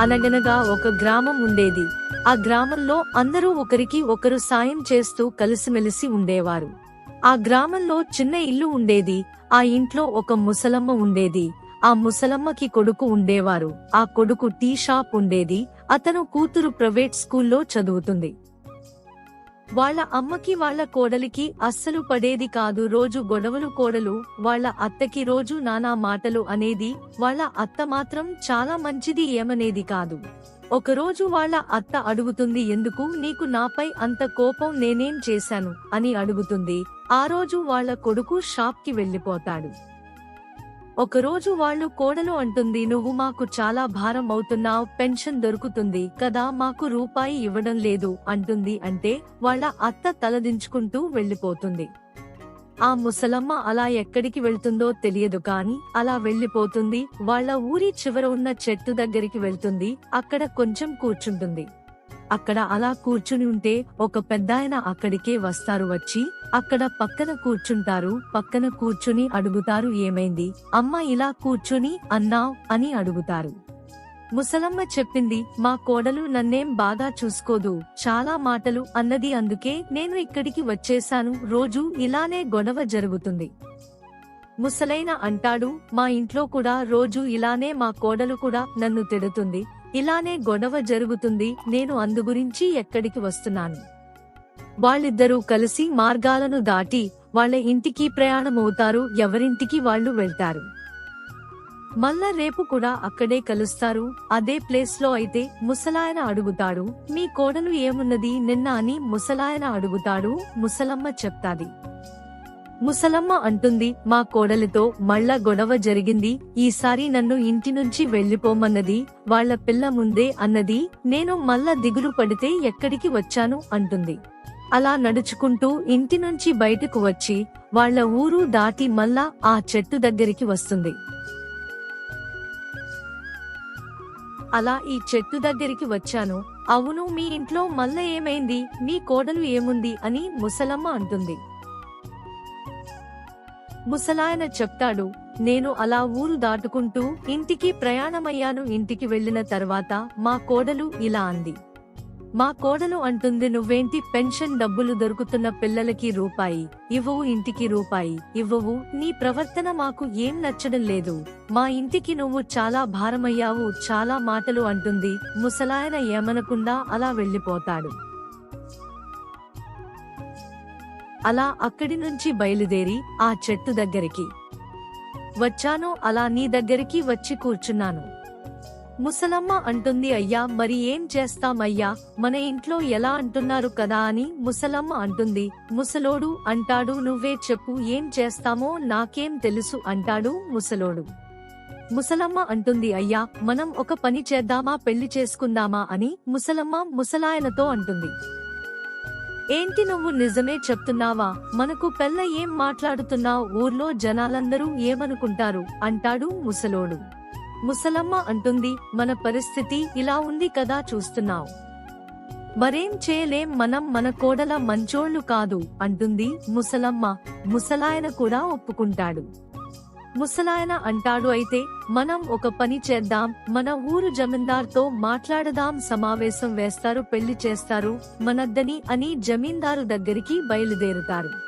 అనగనగా ఒక గ్రామం ఉండేది. ఆ గ్రామంలో అందరూ ఒకరికి ఒకరు సాయం చేస్తూ కలిసిమెలిసి ఉండేవారు. ఆ గ్రామంలో చిన్న ఇల్లు ఉండేది. ఆ ఇంట్లో ఒక ముసలమ్మ ఉండేది. ఆ ముసలమ్మకి కొడుకు ఉండేవారు. ఆ కొడుకు టీ షాప్ ఉండేది. అతను కూతురు ప్రైవేట్ స్కూల్లో చదువుతుంది. వాళ్ళ అమ్మకి వాళ్ళ కోడలికి అస్సలు పడేది కాదు. రోజు గొడవలు కోడలు వాళ్ళ అత్తకి రోజు నానా మాటలు అనేది వాళ్ళ అత్త మాత్రం చాలా మంచిది ఏమనేది కాదు. ఒకరోజు వాళ్ళ అత్త అడుగుతుంది ఎందుకు నీకు నాపై అంత కోపం నేనేం చేశాను? అని అడుగుతుంది. ఆ రోజు వాళ్ళ కొడుకు షాప్కి వెళ్ళిపోతాడు ఒకరోజు వాళ్ళు కోడలు అంటుంది నువ్వు మాకు చాలా భారం అవుతున్నావు పెన్షన్ దొరుకుతుంది కదా మాకు రూపాయి ఇవ్వడం లేదు అంటుంది. అంటే వాళ్ళ అత్త తలదించుకుంటూ వెళ్ళిపోతుంది ఆ ముసలమ్మ అలా ఎక్కడికి వెళ్తుందో తెలియదు కాని అలా వెళ్ళిపోతుంది వాళ్ళ ఊరి చివర ఉన్న చెట్టు దగ్గరికి వెళ్తుంది. అక్కడ కొంచెం కూర్చుంటుంది. అక్కడ అలా కూర్చుని ఉంటే ఒక పెద్దాయన అక్కడికే వస్తారు. వచ్చి అక్కడ పక్కన కూర్చుంటారు పక్కన కూర్చుని అడుగుతారు ఏమైంది? అమ్మ ఇలా కూర్చుని అన్నావ్ అని అడుగుతారు. ముసలమ్మ చెప్పింది మా కోడలు నన్నేం బాగా చూసుకోదు చాలా మాటలు అన్నది అందుకే నేను ఇక్కడికి వచ్చేశాను రోజు ఇలానే గొడవ జరుగుతుంది. ముసలైన అంటాడు మా ఇంట్లో కూడా రోజు ఇలానే మా కోడలు కూడా నన్ను తిడుతుంది ఇలానే గొడవ జరుగుతుంది నేను అందుగురించి ఎక్కడికి వస్తున్నాను. వాళ్ళిద్దరూ కలిసి మార్గాలను దాటి వాళ్ళ ఇంటికి ప్రయాణమవుతారు ఎవరింటికి వాళ్ళు వెళ్తారు. మళ్ళా రేపు కూడా అక్కడే కలుస్తారు. అదే ప్లేస్లో అయితే ముసలాయన అడుగుతాడు మీ కోడలు ఏమున్నది? నిన్న అని ముసలాయన అడుగుతాడు ముసలమ్మ చెప్తాది. ముసలమ్మ అంటుంది మా కోడలితో మళ్ళా గొడవ జరిగింది. ఈసారి నన్ను ఇంటి నుంచి వెళ్ళిపోమన్నది వాళ్ళ పిల్ల ముందే అన్నది. నేను మళ్ళా దిగులు పడితే ఎక్కడికి వచ్చాను? అంటుంది. అలా నడుచుకుంటూ ఇంటి నుంచి బయటకు వచ్చి వాళ్ళ ఊరు దాటి మళ్ళా ఆ చెట్టు దగ్గరికి వస్తుంది. అలా ఈ చెట్టు దగ్గరికి వచ్చాను. అవును మీ ఇంట్లో మళ్ళా ఏమైంది? మీ కోడలు ఏముంది? అని ముసలమ్మ అంటుంది. ముసలాయన చెప్తాడు నేను అలా ఊరు దాటుకుంటూ ఇంటికి ప్రయాణమయ్యాను. ఇంటికి వెళ్ళిన తర్వాత మా కోడలు ఇలా అంది. మా కోడలు అంటుంది నువ్వేంటి పెన్షన్ డబ్బులు దొరుకుతున్న పిల్లలకి రూపాయి? ఇవ్వవు ఇంటికి రూపాయి. ఇవ్వవు. నీ ప్రవర్తన మాకు ఏం నచ్చడం లేదు. మా ఇంటికి నువ్వు చాలా భారమయ్యావు చాలా మాటలు అంటుంది. ముసలాయన ఏమనకుండా అలా వెళ్ళిపోతాడు అలా అక్కడి నుంచి బయలుదేరి ఆ చెట్టు దగ్గరికి వచ్చాను. అలా నీ దగ్గరికి వచ్చి కూర్చున్నాను. ముసలమ్మ అంటుంది అయ్యా మరి ఏం చేస్తామయ్యా? మన ఇంట్లో ఎలా అంటున్నారు కదా అని ముసలమ్మ అంటుంది. ముసలోడు అంటాడు నువ్వే చెప్పు ఏం చేస్తామో నాకేం తెలుసు అంటాడు ముసలోడు. ముసలమ్మ అంటుంది అయ్యా మనం ఒక పని చేద్దామా పెళ్ళి చేసుకుందామా అని ముసలమ్మ ముసలాయనతో అంటుంది. ఏంటి నువ్వు నిజమే చెప్తున్నావా? మనకు పెళ్ళ ఏం మాట్లాడుతున్నావు? ఊర్లో జనాలందరూ ఏమనుకుంటారు? అంటాడు ముసలోడు. ముసలమ్మ అంటుంది మన పరిస్థితి ఇలా ఉంది కదా చూస్తున్నావు. మరేం చేయలేం మనం మన కోడల మంచోళ్ళు కాదు అంటుంది ముసలమ్మ ముసలాయన కూడా ఒప్పుకుంటాడు. ముసలాయన అంటాడు అయితే మనం ఒక పని చేద్దాం మన ఊరు జమీందార్తో మాట్లాడదాం సమావేశం వేస్తారు పెళ్ళి చేస్తారు మనద్దని అని జమీందారు దగ్గరికి బయలుదేరుతారు.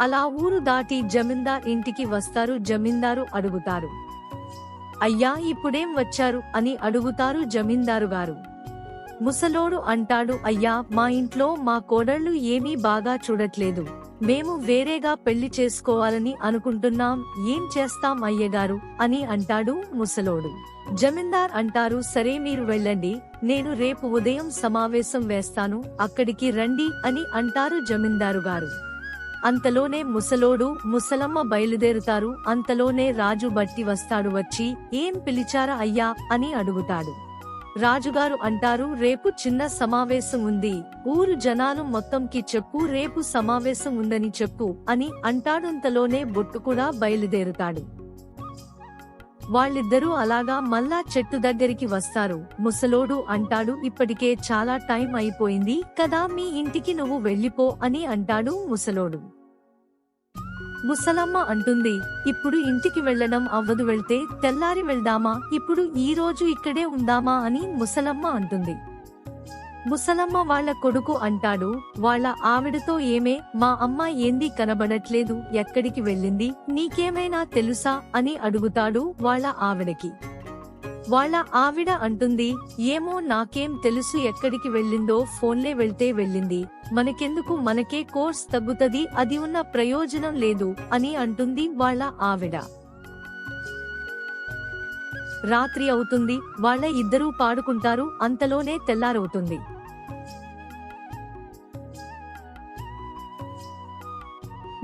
అలా ఊరు దాటి జమీందార్ ఇంటికి వస్తారు జమీందారు అడుగుతారు. అయ్యా ఇప్పుడేం వచ్చారు? అని అడుగుతారు జమీందారు గారు. ముసలోడు అంటాడు అయ్యా మా ఇంట్లో మా కోడళ్ళు ఏమీ బాగా చూడట్లేదు. మేము వేరేగా పెళ్ళి చేసుకోవాలని అనుకుంటున్నాం. ఏం చేస్తాం అయ్యగారు అని అంటాడు ముసలోడు. జమీందార్ అంటారు సరే మీరు వెళ్ళండి. నేను రేపు ఉదయం సమావేశం వేస్తాను. అక్కడికి రండి అని అంటారు జమీందారు గారు. అంతలోనే ముసలోడు ముసలమ్మ బయలుదేరుతారు అంతలోనే రాజు బట్టి వస్తాడు వచ్చి ఏం పిలిచారా అయ్యా? అని అడుగుతాడు. రాజుగారు అంటారు రేపు చిన్న సమావేశం ఉంది ఊరు జనాలు మొత్తంకి చెప్పు రేపు సమావేశం ఉందని చెప్పు అని అంటాడంతలోనే బొట్టు కూడా బయలుదేరుతాడు. వాళ్ళిద్దరూ అలాగా మళ్ళా చెట్టు దగ్గరికి వస్తారు. ముసలోడు అంటాడు ఇప్పటికే చాలా టైం అయిపోయింది కదా మీ ఇంటికి నువ్వు వెళ్ళిపో అని అంటాడు ముసలోడు. ముసలమ్మ అంటుంది ఇప్పుడు ఇంటికి వెళ్ళడం అవ్వదు వెళ్తే తెల్లారి వెళ్దామా? ఇప్పుడు ఈ రోజు ఇక్కడే ఉందామా? అని ముసలమ్మ అంటుంది. ముసలమ్మ వాళ్ళ కొడుకు అంటాడు వాళ్ళ ఆవిడతో ఏమే? మా అమ్మ ఏంది కనబడట్లేదు? ఎక్కడికి వెళ్ళింది? నీకేమైనా తెలుసా? అని అడుగుతాడు వాళ్ళ ఆవిడకి. వాళ్ళ ఆవిడ అంటుంది ఏమో నాకేం తెలుసు ఎక్కడికి వెళ్ళిందో ఫోన్లే వెళ్తే వెళ్ళింది. మనకెందుకు మనకే కోర్స్ తగ్గుతది అది ఉన్న ప్రయోజనం లేదు అని అంటుంది వాళ్ళ ఆవిడ. రాత్రి అవుతుంది వాళ్ళ ఇద్దరూ పాడుకుంటారు అంతలోనే తెల్లారవుతుంది.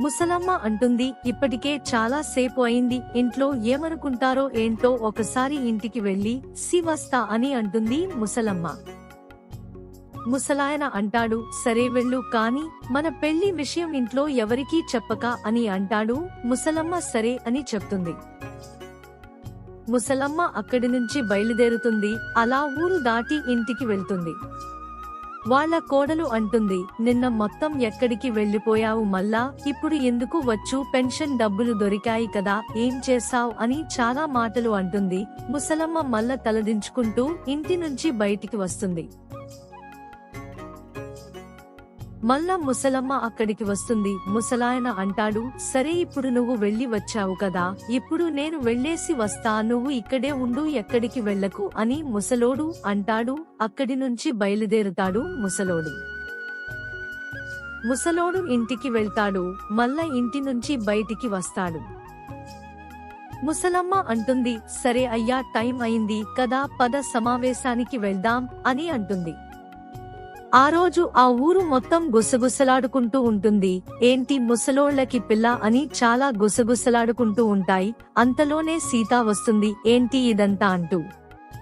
ముసలమ్మ అంటుంది ఇప్పటికే చాలా సేపు అయింది ఇంట్లో ఏమనుకుంటారో ఏంటో ఒకసారి ఇంటికి వెళ్ళి సి వస్తా అని అంటుంది ముసలమ్మ. ముసలాయన అంటాడు సరే వెళ్ళు కాని మన పెళ్ళి విషయం ఇంట్లో ఎవరికీ చెప్పక అని అంటాడు ముసలమ్మ సరే అని చెప్తుంది. ముసలమ్మ అక్కడి నుంచి బయలుదేరుతుంది అలా ఊరు దాటి ఇంటికి వెళ్తుంది. వాళ్ళ కోడలు అంటుంది నిన్న మొత్తం ఎక్కడికి వెళ్ళిపోయావు మళ్ళా ఇప్పుడు ఎందుకు వచ్చు? పెన్షన్ డబ్బులు దొరికాయి కదా ఏం చేశావ్? అని చాలా మాటలు అంటుంది. ముసలమ్మ మల్ల తలదించుకుంటూ ఇంటి నుంచి బయటికి వస్తుంది. మళ్ళా ముసలమ్మ అక్కడికి వస్తుంది. ముసలాయన అంటాడు సరే ఇప్పుడు నువ్వు వెళ్ళి వచ్చావు కదా. ఇప్పుడు నేను వెళ్ళేసి వస్తా నువ్వు ఇక్కడే ఉండు ఎక్కడికి వెళ్ళకు అని ముసలోడు అంటాడు. అక్కడి నుంచి బయలుదేరుతాడు ముసలోడు. ముసలోడు ఇంటికి వెళ్తాడు. మళ్ళా ఇంటి నుంచి బయటికి వస్తాడు. ముసలమ్మ అంటుంది సరే అయ్యా టైం అయింది కదా పద సమావేశానికి వెళ్దాం అని అంటుంది. ఆ రోజు ఆ ఊరు మొత్తం గుసగుసలాడుకుంటూ ఉంటుంది. ఏంటి ముసలోళ్ళకి పిల్ల అని చాలా గుసగుసలాడుకుంటూ ఉంటాయి. అంతలోనే సీత వస్తుంది. ఏంటి ఇదంతా అంటూ.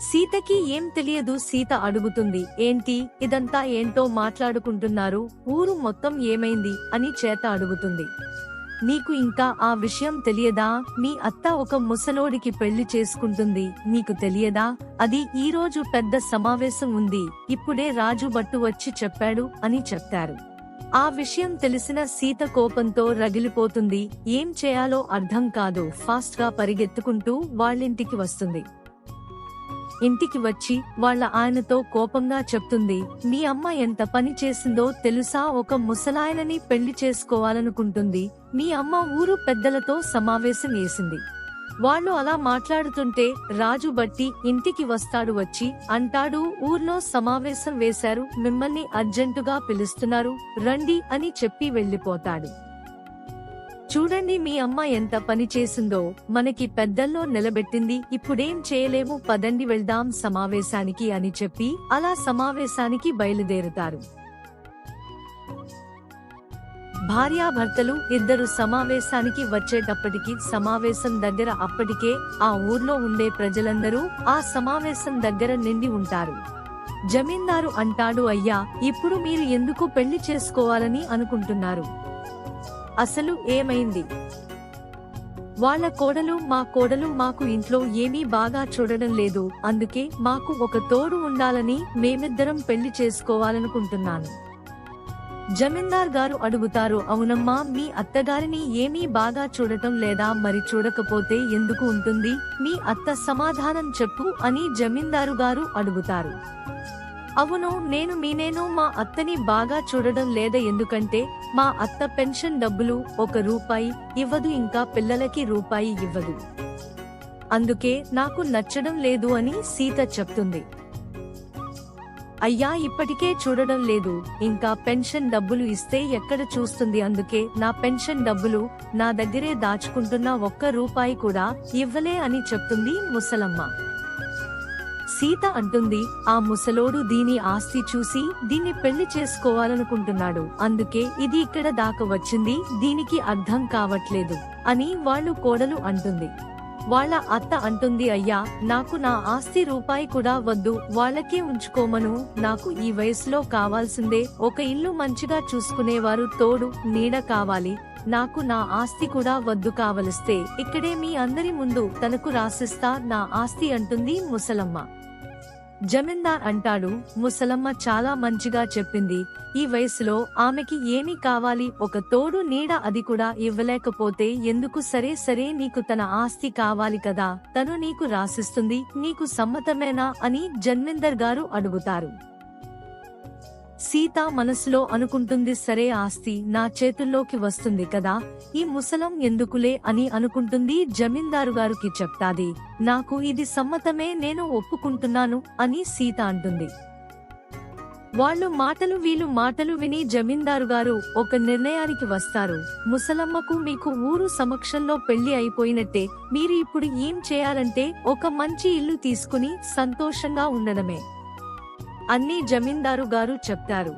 సీతకి ఏం తెలియదు. సీత అడుగుతుంది. ఏంటి ఇదంతా ఏంటో మాట్లాడుకుంటున్నారు. ఊరు మొత్తం ఏమైంది అని చేత అడుగుతుంది. నీకు ఇంకా ఆ విషయం తెలియదా? మీ అత్త ఒక ముసలోడికి పెళ్ళి చేసుకుంటుంది. నీకు తెలియదా? అది ఈ రోజు పెద్ద సమావేశం ఉంది. ఇప్పుడే రాజు భట్టు వచ్చి చెప్పాడు అని చెప్తారు. ఆ విషయం తెలిసిన సీత కోపంతో రగిలిపోతుంది. ఏం చేయాలో అర్థం కాదు. ఫాస్ట్గా పరిగెత్తుకుంటూ వాళ్ళింటికి వస్తుంది. ఇంటికి వచ్చి వాళ్ళ ఆయనతో కోపంగా చెప్తుంది మీ అమ్మ ఎంత పని చేసిందో తెలుసా? ఒక ముసలాయనని పెళ్ళి చేసుకోవాలనుకుంటుంది. మీ అమ్మ ఊరు పెద్దలతో సమావేశం వేసింది. వాళ్ళు అలా మాట్లాడుతుంటే రాజు బట్టి ఇంటికి వస్తాడు వచ్చి అంటాడు ఊర్లో సమావేశం వేశారు మిమ్మల్ని అర్జెంటుగా పిలుస్తున్నారు రండి అని చెప్పి వెళ్ళిపోతాడు చూడండి మీ అమ్మ ఎంత పని చేసిందో. మనకి పెద్దల్లో నిలబెట్టింది. ఇప్పుడేం చేయలేము. పదండి వెళ్దాం సమావేశానికి అని చెప్పి అలా సమావేశానికి బయలుదేరుతారు. భార్యాభర్తలు ఇద్దరు సమావేశానికి వచ్చేటప్పటికి సమావేశం దగ్గర అప్పటికే ఆ ఊర్లో ఉండే ప్రజలందరూ ఆ సమావేశం దగ్గర నిండి ఉంటారు. జమీందారు అంటాడు అయ్యా ఇప్పుడు మీరు ఎందుకు పెళ్ళి చేసుకోవాలని అనుకుంటున్నారు? అసలు ఏమైంది? వాళ్ళ కోడలు మా కోడలు మాకు ఇంట్లో ఏమీ బాగా చూడడం లేదు. అందుకే మాకు ఒక తోడు ఉండాలని మేమిద్దరం పెళ్ళి చేసుకోవాలనుకుంటున్నాను. జమీందార్ గారు అడుగుతారు అవునమ్మా మీ అత్తగారిని ఏమీ బాగా చూడటం లేదా? మరి చూడకపోతే ఎందుకు ఉంటుంది? మీ అత్త సమాధానం చెప్పు అని జమీందారు గారు అడుగుతారు. అవును నేను మీ నేను మా అత్తని బాగా చూడడం లేదా ఎందుకంటే మా అత్త పెన్షన్ డబ్బులు ఒక రూపాయి ఇవ్వదు ఇంకా పిల్లలకి రూపాయి ఇవ్వదు. అందుకే నాకు నచ్చడం లేదు అని సీత చెప్తుంది. అయ్యా ఇప్పటికే చూడడం లేదు ఇంకా పెన్షన్ డబ్బులు ఇస్తే ఎక్కడ చూస్తుంది? అందుకే నా పెన్షన్ డబ్బులు నా దగ్గరే దాచుకుంటున్న ఒక్క రూపాయి కూడా ఇవ్వలే అని చెప్తుంది ముసలమ్మ. సీత అంటుంది ఆ ముసలోడు దీని ఆస్తి చూసి దీన్ని పెళ్ళి చేసుకోవాలనుకుంటున్నాడు. అందుకే ఇది ఇక్కడ దాకా వచ్చింది దీనికి అర్థం కావట్లేదు అని వాళ్ళు కోడలు అంటుంది. వాళ్ళ అత్త అంటుంది అయ్యా నాకు నా ఆస్తి రూపాయి కూడా వద్దు వాళ్ళకే ఉంచుకోమను. నాకు ఈ వయసులో కావాల్సిందే ఒక ఇల్లు మంచిగా చూసుకునేవారు తోడు నీడ కావాలి. నాకు నా ఆస్తి కూడా వద్దు కావలిస్తే ఇక్కడే మీ అందరి ముందు తనకు రాసిస్తా నా ఆస్తి అంటుంది ముసలమ్మ. జమీందార్ అంటాడు ముసలమ్మ చాలా మంచిగా చెప్పింది. ఈ వయసులో ఆమెకి ఏమి కావాలి? ఒక తోడు నీడ అది కూడా ఇవ్వలేకపోతే ఎందుకు సరే సరే నీకు తన ఆస్తి కావాలి కదా? తను నీకు రాసిస్తుంది నీకు సమ్మతమేనా? అని జన్మిందర్ గారు అడుగుతారు. సీత మనసులో అనుకుంటుంది సరే ఆస్తి నా చేతుల్లోకి వస్తుంది కదా ఈ ముసలం ఎందుకులే అని అనుకుంటుంది జమీందారు గారికి చెప్తాది నాకు ఇది సమ్మతమే నేను ఒప్పుకుంటున్నాను అని సీత అంటుంది. వాళ్ళు మాటలు వీళ్ళు మాటలు విని జమీందారు గారు ఒక నిర్ణయానికి వస్తారు ముసలమ్మకు మీకు ఊరు సమక్షంలో పెళ్ళి అయిపోయినట్టే మీరు ఇప్పుడు ఏం చేయాలంటే ఒక మంచి ఇల్లు తీసుకుని సంతోషంగా ఉండడమే. అన్ని జమీందారు గారు చెప్తారు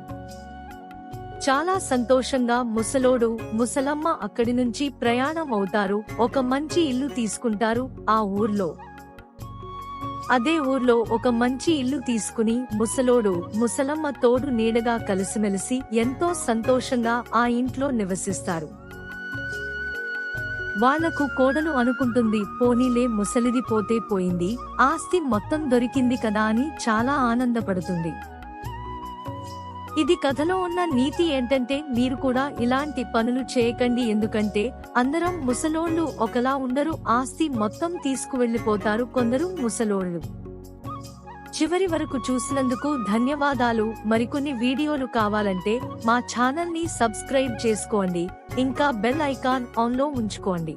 చాలా సంతోషంగా ముసలోడు ముసలమ్మ అక్కడి నుంచి ప్రయాణం అవుతారు ఒక మంచి ఇల్లు తీసుకుంటారు ఆ ఊర్లో. అదే ఊర్లో ఒక మంచి ఇల్లు తీసుకుని ముసలోడు ముసలమ్మ తోడు నీడగా కలిసిమెలిసి ఎంతో సంతోషంగా ఆ ఇంట్లో నివసిస్తారు. వాళ్ళకు కోడలు అనుకుంటుంది పోనీలే ముసలిది పోతే పోయింది ఆస్తి మొత్తం దొరికింది కదా అని చాలా ఆనందపడుతుంది. ఇది కథలో ఉన్న నీతి ఏంటంటే మీరు కూడా ఇలాంటి పనులు చేయకండి ఎందుకంటే అందరం ముసలోళ్ళు ఒకలా ఉండరు ఆస్తి మొత్తం తీసుకువెళ్ళిపోతారు కొందరు ముసలోళ్ళు. చివరి వరకు చూసినందుకు ధన్యవాదాలు. మరికొన్ని వీడియోలు కావాలంటే మా ఛానల్ని సబ్స్క్రైబ్ చేసుకోండి. ఇంకా బెల్ ఐకాన్ ఆన్లో ఉంచుకోండి.